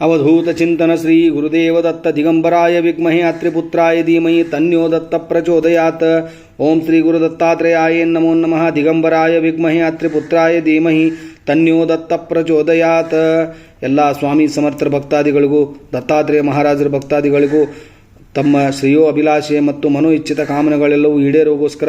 ಅವಧೂತ ಚಿಂತನ ಶ್ರೀ ಗುರುದೇವ ದತ್ತ ದಿಗಂಬರಾಯ ವಿದ್ಮಹೆ ಅತ್ರಿಪುತ್ರಾಯ ಧೀಮಹಿ ತನ್ಯೋ ದತ್ತ ಪ್ರಚೋದಯಾತ್. ಓಂ ಶ್ರೀ ಗುರು ದತ್ತಾತ್ರೇಯ ನಮೋ ನಮಃ. ದಿಗಂಬರಾಯ ವಿದ್ಮಹೆ ಅತ್ರಿಪುತ್ರಾಯ ಧೀಮಹಿ ತನ್ಯೋ ದತ್ತ ಪ್ರಚೋದಯಾತ್. ಎಲ್ಲ ಸ್ವಾಮಿ ಸಮರ್ಥರ ಭಕ್ತಾದಿಗಳಿಗೂ, ದತ್ತಾತ್ರೇಯ ಮಹಾರಾಜರ ಭಕ್ತಾದಿಗಳಿಗೂ ತಮ್ಮ ಶ್ರೇಯೋ ಅಭಿಲಾಷೆ ಮತ್ತು ಮನೋ ಇಚ್ಛಿತ ಕಾಮನೆಗಳೆಲ್ಲವೂ ಈಡೇರೋಗೋಸ್ಕರ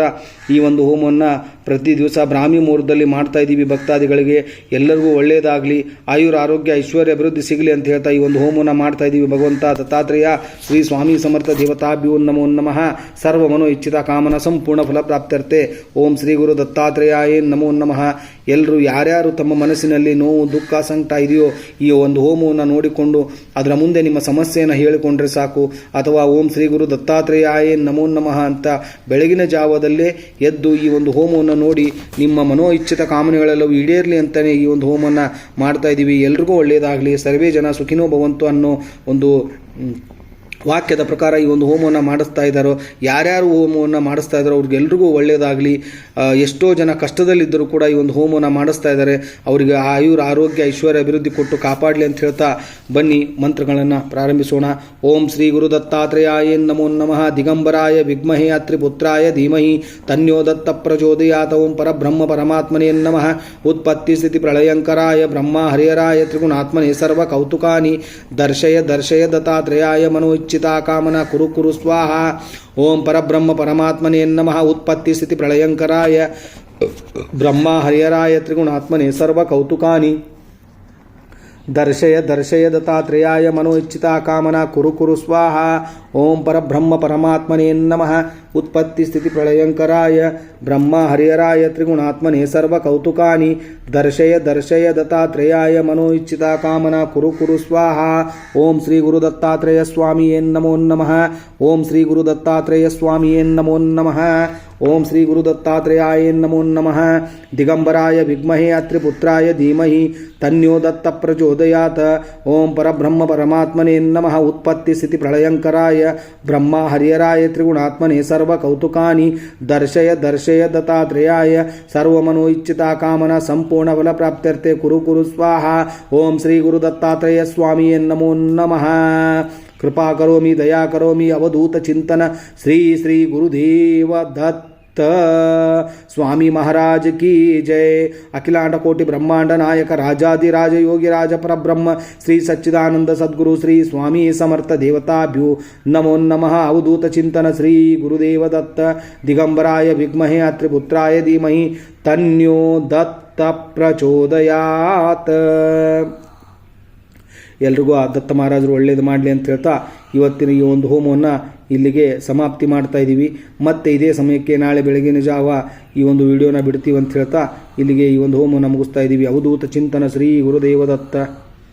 ಈ ಒಂದು ಹೋಮವನ್ನು ಪ್ರತಿ ದಿವಸ ಬ್ರಾಹ್ಮಿ ಮುಹೂರ್ತದಲ್ಲಿ ಮಾಡ್ತಾ ಇದ್ದೀವಿ ಭಕ್ತಾದಿಗಳಿಗೆ. ಎಲ್ಲರಿಗೂ ಒಳ್ಳೆಯದಾಗಲಿ ಆಯುರ ಆರೋಗ್ಯ, ಐಶ್ವರ್ಯ, ಅಭಿವೃದ್ಧಿ ಸಿಗಲಿ ಅಂತ ಹೇಳ್ತಾ ಈ ಒಂದು ಹೋಮವನ್ನು ಮಾಡ್ತಾ ಇದ್ದೀವಿ ಭಗವಂತ. ದತ್ತಾತ್ರೇಯ ಶ್ರೀ ಸ್ವಾಮಿ ಸಮರ್ಥ ದೇವತಾಭ್ಯೋ ನಮೋ ನಮಃ. ಸರ್ವ ಮನೋ ಇಚ್ಛಿತ ಕಾಮನ ಸಂಪೂರ್ಣ ಫಲಪ್ರಾಪ್ತ್ಯರ್ತೆ ಓಂ ಶ್ರೀ ಗುರು ದತ್ತಾತ್ರೇಯಾಯ ನಮೋ ನಮಃ. ಎಲ್ಲರೂ ಯಾರ್ಯಾರು ತಮ್ಮ ಮನಸ್ಸಿನಲ್ಲಿ ನೋವು, ದುಃಖ, ಸಂಕಟ ಇದೆಯೋ ಈ ಒಂದು ಹೋಮವನ್ನು ನೋಡಿಕೊಂಡು ಅದರ ಮುಂದೆ ನಿಮ್ಮ ಸಮಸ್ಯೆಯನ್ನು ಹೇಳಿಕೊಂಡ್ರೆ ಸಾಕು. ಅಥವಾ ಓಂ ಶ್ರೀ ಗುರು ದತ್ತಾತ್ರೇಯಾಯ ನಮೋ ನಮಃ ಅಂತ ಬೆಳಗಿನ ಜಾವದಲ್ಲೇ ಎದ್ದು ಈ ಒಂದು ಹೋಮವನ್ನು ನೋಡಿ ನಿಮ್ಮ ಮನೋ ಇಚ್ಛಿತ ಕಾಮನೆಗಳೆಲ್ಲವೂ ಈಡೇರಲಿ ಅಂತಲೇ ಈ ಒಂದು ಹೋಮವನ್ನು ಮಾಡ್ತಾ ಇದ್ದೀವಿ. ಎಲ್ರಿಗೂ ಒಳ್ಳೆಯದಾಗಲಿ ಸರ್ವೇ ಜನ ಸುಖಿನೋ ಭವಂತು ಅನ್ನೋ ಒಂದು ವಾಕ್ಯದ ಪ್ರಕಾರ ಈ ಒಂದು ಹೋಮವನ್ನು ಮಾಡಿಸ್ತಾ ಇದ್ದಾರೋ, ಯಾರ್ಯಾರು ಹೋಮವನ್ನು ಮಾಡಿಸ್ತಾ ಇದ್ದಾರೋ ಅವ್ರಿಗೆಲ್ರಿಗೂ ಒಳ್ಳೆಯದಾಗಲಿ ಎಷ್ಟೋ ಜನ ಕಷ್ಟದಲ್ಲಿದ್ದರೂ ಕೂಡ ಈ ಒಂದು ಹೋಮವನ್ನು ಮಾಡಿಸ್ತಾ ಇದ್ದಾರೆ. ಅವರಿಗೆ ಆಯುರ್ ಆರೋಗ್ಯ, ಐಶ್ವರ್ಯ, ಅಭಿವೃದ್ಧಿ ಕೊಟ್ಟು ಕಾಪಾಡಲಿ ಅಂತ ಹೇಳ್ತಾ ಬನ್ನಿ ಮಂತ್ರಗಳನ್ನು ಪ್ರಾರಂಭಿಸೋಣ. ಓಂ ಶ್ರೀ ಗುರು ದತ್ತಾತ್ರೇಯಾಯ ನಮೋ ನಮಃ. ದಿಗಂಬರಾಯ ವಿದ್ಮಹೇ ಅತ್ರಿಪುತ್ರಾಯ ಧೀಮಹಿ. ತನ್ಯೋ ದತ್ತ ಪ್ರಚೋದಯಾತ. ಓಂ ಪರಬ್ರಹ್ಮ ಪರಮಾತ್ಮನೇ ನಮಃ. ಉತ್ಪತ್ತಿ ಸ್ಥಿತಿ ಪ್ರಳಯಂಕರಾಯ ಬ್ರಹ್ಮ ಹರಿಹರಾಯ ತ್ರಿಗುಣಾತ್ಮನೇ ಸರ್ವ ಕೌತುಕಾನಿ. ದರ್ಶಯ ದರ್ಶಯ ದತ್ತಾತ್ರೇಯಾಯ ಮನೋ ಇಚ್ಛಿತಾ ಕಾಮನ ಕುರು ಕುರು ಸ್ವಾಹ ಓಂ ಪರಬ್ರಹ್ಮ ಪರಮಾತ್ಮನೇ ನಮಃ ಉತ್ಪತ್ತಿ ಸ್ಥಿತಿ ಪ್ರಳಯಂಕರಾಯ ಬ್ರಹ್ಮ ಹರಿಹರಾಯ ತ್ರಿಗುಣಾತ್ಮನೇ ಸರ್ವ ಕೌತುಕಾನಿ ದರ್ಶಯ ದರ್ಶಯ ದತ್ತಾತ್ರೇಯಾಯ ಮನೋ ಇಚ್ಛಿತಾ ಕಾಮನ ಕುರು ಕುರು ಸ್ವಾಹ ಓಂ ಪರಬ್ರಹ್ಮ ಪರಮಾತ್ಮನೇ ನಮಃ ಉತ್ಪತ್ತಿ ಸ್ಥಿತಿ ಪ್ರಳಯಂಕರಾಯ ಬ್ರಹ್ಮ ಹರಿಹರಾಯ ತ್ರಿಗುಣಾತ್ಮನೇ ಸರ್ವ ಕೌತುಕಾನಿ ದರ್ಶಯ ದರ್ಶಯ ದತ್ತಾತ್ರೇಯಾಯ ಮನೋ ಇಚ್ಛಿತಾ ಕಾಮನ ಕುರು ಕುರು ಸ್ವಾಹ ಓಂ ಶ್ರೀ ಗುರು ದತ್ತಾತ್ರೇಯ ಸ್ವಾಮಿಯೇ ನಮೋ ನಮಃ ಓಂ ಶ್ರೀ ಗುರು ದತ್ತಾತ್ರೇಯ ಸ್ವಾಮಿಯೇ ನಮೋ ನಮಃ ಓಂ ಶ್ರೀ ಗುರು ದತ್ತಾತ್ರೇಯಾಯ ನಮೋ ನಮಃ ದಿಗಂಬರಾಯ ವಿದ್ಮಹೇ ಅತ್ರಿಪುತ್ರಾಯ ಧೀಮಹಿ ತನ್ಯೋ ದತ್ತ ಪ್ರಚೋದಯಾತ್ ಓಂ ಪರಬ್ರಹ್ಮ ಪರಮಾತ್ಮನೇ ನಮಃ ಉತ್ಪತ್ತಿ ಸ್ಥಿತಿ ಪ್ರಳಯಂಕರಾಯ ಬ್ರಹ್ಮ ಹರಿಹರಾಯ ತ್ರಿಗುಣಾತ್ಮನೇ ಸರ್ವ ಕೌತುಕಾನಿ ದರ್ಶಯ ದರ್ಶಯ ದತ್ತಾತ್ರೇಯಾಯ ಸರ್ವಮನೋ ಇಚ್ಛಿತಾ ಕಾಮನ ಸಂಪೂರ್ಣ ಫಲ ಪ್ರಾಪ್ತ್ಯರ್ತೆ ಕುರು ಕುರು ಸ್ವಾಹ ಓಂ ಶ್ರೀ ಗುರು ದತ್ತಾತ್ರೇಯ ಸ್ವಾಮಿಯೇ ನಮೋ ನಮಃ ಕೃಪಾ ಕರೋಮಿ ದಯಾ ಕರೋಮಿ ಅವಧೂತ ಚಿಂತನ ಶ್ರೀ ದತ್ತ ಸ್ವಾಮಿ ಮಹಾರಾಜ ಕಿ ಜಯ ಅಖಿಲಾಂಡ ಕೋಟಿ ಬ್ರಹ್ಮಾಂಡ ನಾಯಕ ರಾಜಾದಿರಾಜ ಯೋಗಿ ರಾಜ ಪರಬ್ರಹ್ಮ, ಶ್ರೀ ಸಚ್ಚಿದಾನಂದ ಸದ್ಗುರು ಶ್ರೀ ಸ್ವಾಮಿ ಸಮರ್ಥ ದೇವತಾಭ್ಯೋ. ನಮೋ ನಮಃ. ಅವಧೂತ ಚಿಂತನ ಶ್ರೀ ಗುರುದೇವದತ್ತ ದಿಗಂಬರಾಯ ವಿಗ್ಮಹೆ ಅತ್ರಿಪುತ್ರಾಯ ಧೀಮಹಿ. ತನ್ಯೋ ದತ್ತ ಪ್ರಚೋದಯಾತ್. ಎಲ್ರಿಗೂ ಆ ದತ್ತ ಮಹಾರಾಜರು ಒಳ್ಳೇದು ಮಾಡಲಿ ಅಂತ ಹೇಳ್ತಾ ಇವತ್ತಿನ ಈ ಒಂದು ಹೋಮವನ್ನು ಇಲ್ಲಿಗೆ ಸಮಾಪ್ತಿ ಮಾಡ್ತಾ ಇದ್ದೀವಿ ಮತ್ತೆ ಇದೇ ಸಮಯಕ್ಕೆ ನಾಳೆ ಬೆಳಗಿನ ಜಾವ ಈ ಒಂದು ವಿಡಿಯೋನ ಬಿಡ್ತೀವಿ ಅಂತ ಹೇಳ್ತಾ ಇಲ್ಲಿಗೆ ಈ ಒಂದು ಹೋಮವನ್ನು ಮುಗಿಸ್ತಾ ಇದ್ದೀವಿ ಅವಧೂತ ಚಿಂತನ ಶ್ರೀ ಗುರುದೇವ ದತ್ತ